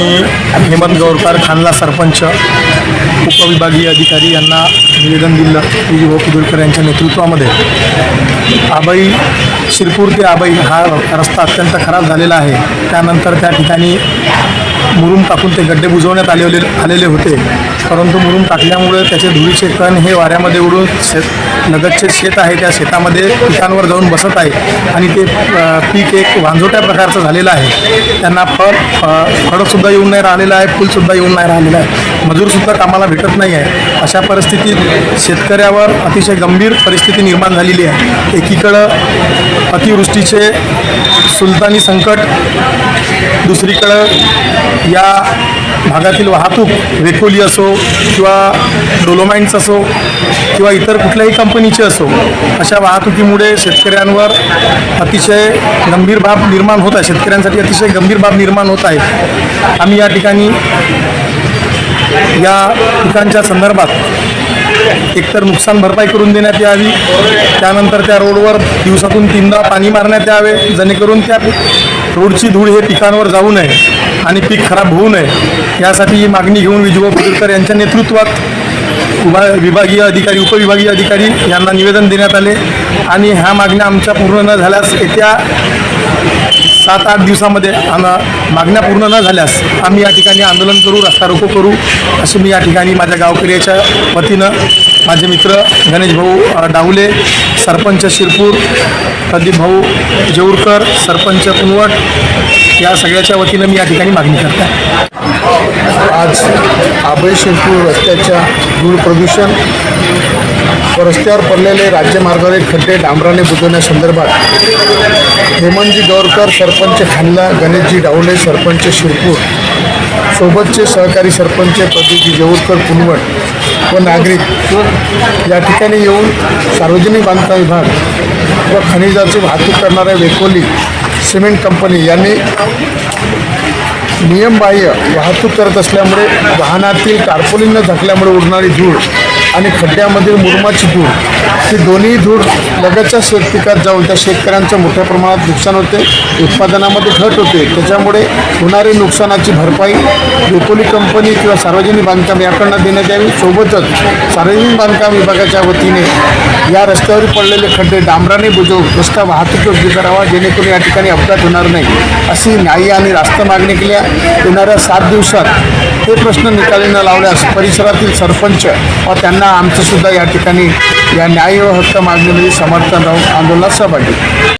मी हेमंत गौरकर खानला सरपंच उपविभागीय अधिकारी यांना निवेदन दिलं पी जी कुदुलकर यांच्या नेतृत्वामध्ये. आबाई शिरपूर ते आबाई हा रस्ता अत्यंत खराब झालेला आहे. त्यानंतर त्या ठिकाणी मुरुम टाकून ते गड्डे बुजवण्यात आलेले आलेले होते. परंतु मुरुम टाकल्यामुळे त्याचे धुळीचे कण हे वाऱ्यामध्ये उडून शेत लगतचे शेत आहे त्या शेतामध्ये पिकांवर जाऊन बसत आहे. आणि ते पीक एक वांझोट्या प्रकारचं झालेलं आहे. त्यांना फळ फ- फळंसुद्धा येऊन नाही राहिलेलं आहे फुलसुद्धा येऊन नाही राहिलेलं आहे. मजूरसुद्धा कामाला भेटत नाही आहे. अशा परिस्थितीत शेतकऱ्यावर अतिशय गंभीर परिस्थिती निर्माण झालेली आहे. एकीकडं अतिवृष्टीचे सुलतानी संकट दुसरीकडं या भागातील वाहतूक वेकोली असो किंवा डोलोमाइन्स असो किंवा इतर कुठल्याही कंपनीची असो अशा वाहतुकीमुळे शेतकऱ्यांवर अतिशय गंभीर बाब निर्माण होत आहे. शेतकऱ्यांसाठी अतिशय गंभीर बाब निर्माण होत आहे आम्ही या ठिकाणी या पिकांच्या संदर्भात एकतर नुकसान भरपाई करून देण्यात यावी त्यानंतर त्या रोडवर दिवसातून तीनदा पाणी मारण्यात यावे जेणेकरून त्या रोडची धूळ हे पिकांवर जाऊ नये. आणि पीक खराब होऊ नये. यासाठी ही मागणी घेऊन विजय पुदुरकर यांच्या नेतृत्वात उभा विभागीय अधिकारी उपविभागीय अधिकारी यांना निवेदन देण्यात आले. आणि ह्या मागण्या आमच्या पूर्ण न झाल्यास येत्या सात आठ दिवसामध्ये आम- मागण्या पूर्ण न झाल्यास आम्ही या ठिकाणी आंदोलन करू रस्ता रोको करू असं मी या ठिकाणी माझ्या गावकऱ्याच्या वतीनं माझे मित्र गणेश भाऊ डावले सरपंच शिरपूर प्रदीप भाऊ जेऊरकर सरपंच कुनवट या सगळ्याच्या वतीनं मी या ठिकाणी मागणी करत आहे आज आबळे शिरपूर रस्त्याच्या धूळ प्रदूषण व रस्त्यावर पडलेले राज्यमार्गावरील खड्डे डांबराने बुजवण्यासंदर्भात हेमंतजी गौरकर सरपंच खानला गणेशजी डावले सरपंच शिरपूर सोबतचे सहकारी सरपंच प्रदीपजी जेऊरकर कुनवट व नागरिक या ठिकाणी येऊन सार्वजनिक बांधकाम विभाग व खनिजाची वाहतूक करणाऱ्या वेकोली सिमेंट कंपनी यांनी नियमबाह्य वाहतूक करत असल्यामुळे वाहनातील टार्पोलिननं झाकल्यामुळे उडणारी धूळ आणि खड्ड्यामधील मुरमाची धूळ ही दोन्ही धूर लगतच्या शेत पिकात जाऊन त्या शेतकऱ्यांचं मोठ्या प्रमाणात नुकसान होते उत्पादनामध्ये घट होते. त्याच्यामुळे होणारी नुकसानाची भरपाई वेकोली कंपनी किंवा सार्वजनिक बांधकाम याकडनं देण्यात यावी. सोबतच सार्वजनिक बांधकाम विभागाच्या वतीने या रस्त्यावर पडलेले खड्डे डांबराने बुजवून रस्ता वाहतूक योग्य करावा जेणेकरून या ठिकाणी अपघात होणार नाही अशी न्यायी आणि रास्त मागणी केल्या येणाऱ्या सात दिवसात हे प्रश्न निकाली न लावल्यास परिसरातील सरपंच व त्यांना आमचंसुद्धा या ठिकाणी या न्याय व हक्क मागणीमध्ये समर्थन राहून आंदोलनात सहभागी